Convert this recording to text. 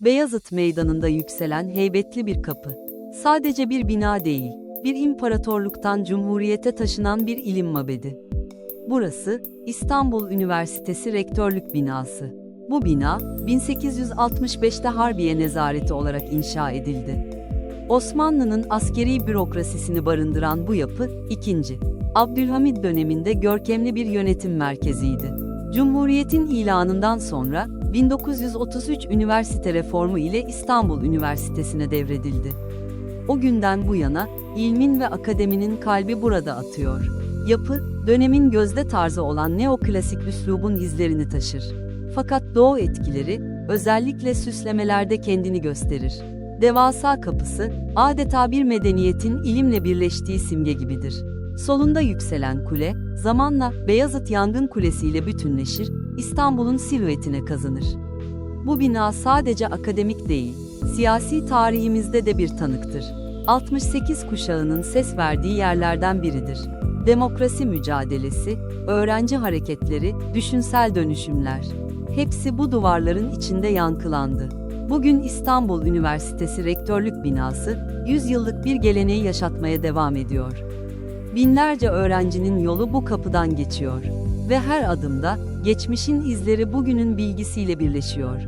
Beyazıt Meydanı'nda yükselen heybetli bir kapı. Sadece bir bina değil, bir imparatorluktan cumhuriyete taşınan bir ilim mabedi. Burası, İstanbul Üniversitesi Rektörlük Binası. Bu bina, 1865'te Harbiye Nezareti olarak inşa edildi. Osmanlı'nın askeri bürokrasisini barındıran bu yapı, 2. Abdülhamid döneminde görkemli bir yönetim merkeziydi. Cumhuriyetin ilanından sonra 1933 üniversite reformu ile İstanbul Üniversitesi'ne devredildi. O günden bu yana ilmin ve akademinin kalbi burada atıyor. Yapı, dönemin gözde tarzı olan neoklasik üslubun izlerini taşır. Fakat doğu etkileri, özellikle süslemelerde kendini gösterir. Devasa kapısı, adeta bir medeniyetin ilimle birleştiği simge gibidir. Solunda yükselen kule, zamanla Beyazıt Yangın Kulesi ile bütünleşir, İstanbul'un silüetine kazanır. Bu bina sadece akademik değil, siyasi tarihimizde de bir tanıktır. 68 kuşağının ses verdiği yerlerden biridir. Demokrasi mücadelesi, öğrenci hareketleri, düşünsel dönüşümler. Hepsi bu duvarların içinde yankılandı. Bugün İstanbul Üniversitesi Rektörlük Binası, 100 yıllık bir geleneği yaşatmaya devam ediyor. Binlerce öğrencinin yolu bu kapıdan geçiyor ve her adımda geçmişin izleri bugünün bilgisiyle birleşiyor.